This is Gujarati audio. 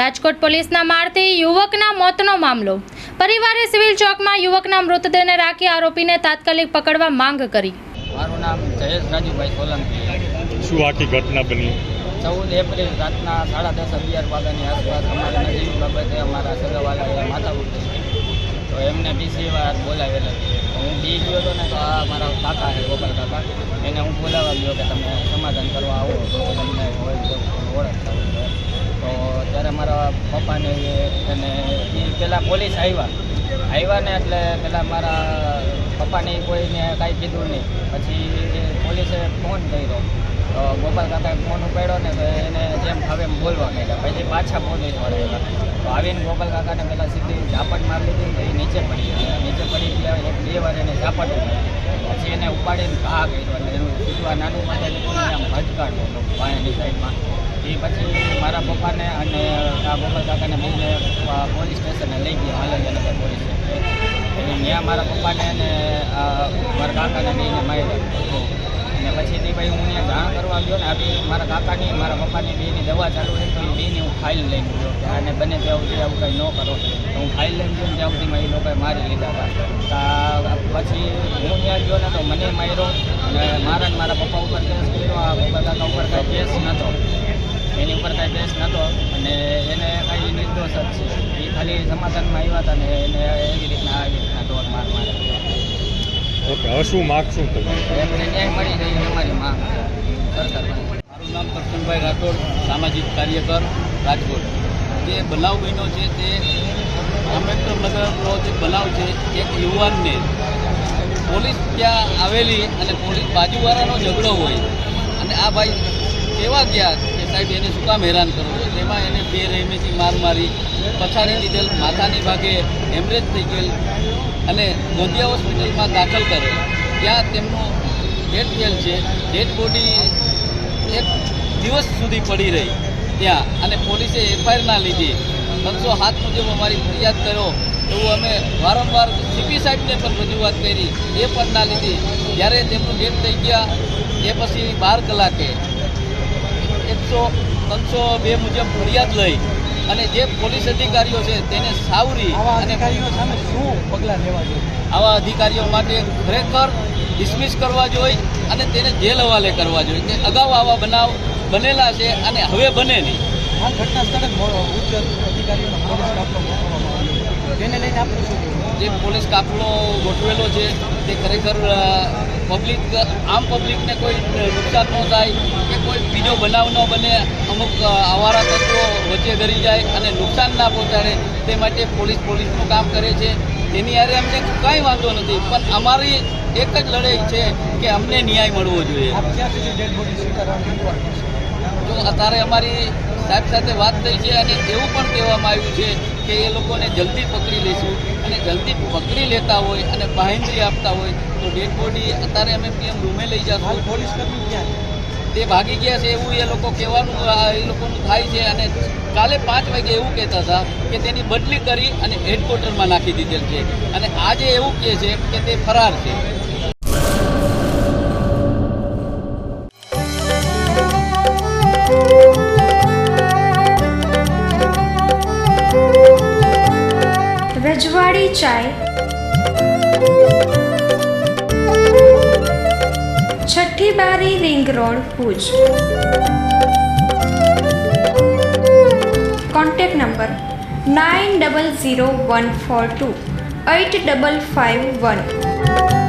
રાજકોટ પોલીસના મારથી યુવકના મોતનો મામલો. પરિવારે સિવિલ ચોકમાં યુવકના મૃતદેહને રાખી આરોપીને તાત્કાલિક પકડવા માંગ કરી. મારું નામ જયેશ રાજુભાઈ સોલંકી. શું આખી ઘટના બની? ચૌદ એપ્રિલ રાતના સાડા દસ અગિયાર વાગ્યાની આસપાસ અમારા નજીક બાબતે અમારા સગાવાલાએ માથાકૂટ થઈ તો એમને બીજી વાર બોલાવેલા. હું બી ગયો હતો ને તો આ મારા કાકા છે ગોપાલ કાકા. એને હું બોલાવવા ગયો કે તમે સમાધાન કરવા આવો તો તમને હોય તો ઓળખતા હોય તો. તો ત્યારે મારા પપ્પાને અને એ પહેલાં પોલીસ આવ્યા આવ્યા ને એટલે પહેલાં મારા પપ્પાને કોઈને કાંઈ કીધું નહીં. પછી પોલીસે ફોન કર્યો. તો ગોપાલ કાકાએ ફોન ઉપાડ્યો ને તો એને જેમ હવે એમ બોલવા માંડ્યા. પછી પાછા પોલીસવાળા આવ્યા. તો આવીને ગોપાલ કાકાને પહેલાં સીધી ઝાપટ મારી લીધી તો એ નીચે પડી ગયા. નીચે પડી ગયા એક બે વાર એને ઝાપટ પછી એને ઉપાડીને ઘા કર્યો એટલે એનું સીધું આ નાનું માટે આમ ભટકાડ્યો પાયાની સાઈડમાં. એ પછી મારા પપ્પાને અને આ ગોપાલ કાકાને બેને પોલીસ સ્ટેશને લઈ ગયા હાલનગર પોલીસ એટલે ત્યાં મારા પપ્પાને અને મારા કાકાને લઈને માર્યા. અને પછીથી ભાઈ હું ત્યાં જાણ કરવા ગયો ને, આ બી મારા કાકાની મારા પપ્પાની બેની દવા ચાલુ રહી તો બેની હું ફાઇલ લઈને ગયો કે આને બને ત્યાં સુધી આવું કંઈ ન કરો. તો હું ફાઇલ લઈને ગયો ને ત્યાં સુધીમાં એ લોકોએ મારી લીધા હતા. તા પછી હું ત્યાં ગયો ને તો મને માર્યો અને મારા મારા પપ્પા ઉપર કેસ કર્યો. આ કાકા ઉપર કાંઈ કેસ નહોતો એની ઉપર કાંઈ બેસ નહોતો અને એને કાંઈ નિર્દોષ જ છે. એ ખાલી સમાધાનમાં આવ્યા હતા ને એને એવી રીતના આવી રીતના દોર માર મારે. ઓકે હવે શું માગશું તમે એમને ન્યાય મળી જાય અમારી માંગ સરકાર મારું નામ કરશનભાઈ રાઠોડ સામાજિક કાર્યકર રાજકોટ. જે બનાવ બન્યો છે તે આંબેડકરનગરનો જે બનાવ છે એક યુવાનને પોલીસ ત્યાં આવેલી અને પોલીસ બાજુવાળાનો ઝઘડો હોય. અને આ ભાઈ કેવા ગયા? સાહેબ, એને શું કામ હેરાન કરો તેમાં એને બે રહેમેથી માર મારી પછાડી દીધેલ માથાની ભાગે હેમરેજ થઈ ગયેલ અને ગોંદિયા હોસ્પિટલમાં દાખલ કરેલ. ત્યાં તેમનું ડેથ થયેલ છે. ડેડ બોડી એક દિવસ સુધી પડી રહી ત્યાં અને પોલીસે એફઆઈઆર ના લીધી. ત્રણસો હાથ મુજબ અમારી ફરિયાદ કર્યો એવું અમે વારંવાર સીપી સાહેબને પણ રજૂઆત કરી, એ પણ ના લીધી. જ્યારે તેમનું ડેથ થઈ ગયા, એ પછી બાર કલાકે એકસો ત્રણસો બે મુજબ ફરિયાદ લઈ અને જે પોલીસ અધિકારીઓ છે તેને સાવરી અને સામે શું પગલાં લેવા જોઈએ? આવા અધિકારીઓ માટે ખરેખર ડિસમિસ કરવા જોઈએ અને તેને જેલ હવાલે કરવા જોઈએ કે અગાઉ આવા બનાવ બનેલા છે અને હવે બને નહીં. આ ઘટના સ્થળે ઉચ્ચ અધિકારીઓનો પોલીસ કાફલો ગોઠવવામાં આવ્યો તેને લઈને આપણે જે પોલીસ કાફલો ગોઠવેલો છે તે ખરેખર પબ્લિક આમ પબ્લિકને કોઈ નુકસાન ન થાય કે કોઈ બીજો બનાવ ન બને અમુક અવારા આવારા તત્વો વચ્ચે ધરી જાય અને નુકસાન ના પહોંચાડે તે માટે પોલીસ પોલીસનું કામ કરે છે. તેની હારે અમને કાંઈ વાંધો નથી પણ અમારી એક જ લડાઈ છે કે અમને ન્યાય મળવો જોઈએ. જો અત્યારે અમારી સાહેબ સાથે વાત થઈ છે અને એવું પણ કહેવામાં આવ્યું છે કે એ લોકોને જલ્દી પકડી લઈશું અને જલ્દી પકડી લેતા હોય અને બાહેંધરી આપતા હોય તો ડેડ બોડી અત્યારે અમે પીએમ રૂમે લઈ હાલ જશું પોલીસ કર્મી ક્યાં તે ભાગી ગયા છે એવું એ લોકો કહેવાનું એ લોકોનું થાય છે અને કાલે પાંચ વાગે એવું કહેતા હતા કે તેની બદલી કરી અને હેડક્વાર્ટરમાં નાખી દીધેલ છે. અને આજે એવું કહે છે કે તે ફરાર છે. રજવાડી ચાય. બારી ring road Bhuj contact number nine double zero one four two eight double five one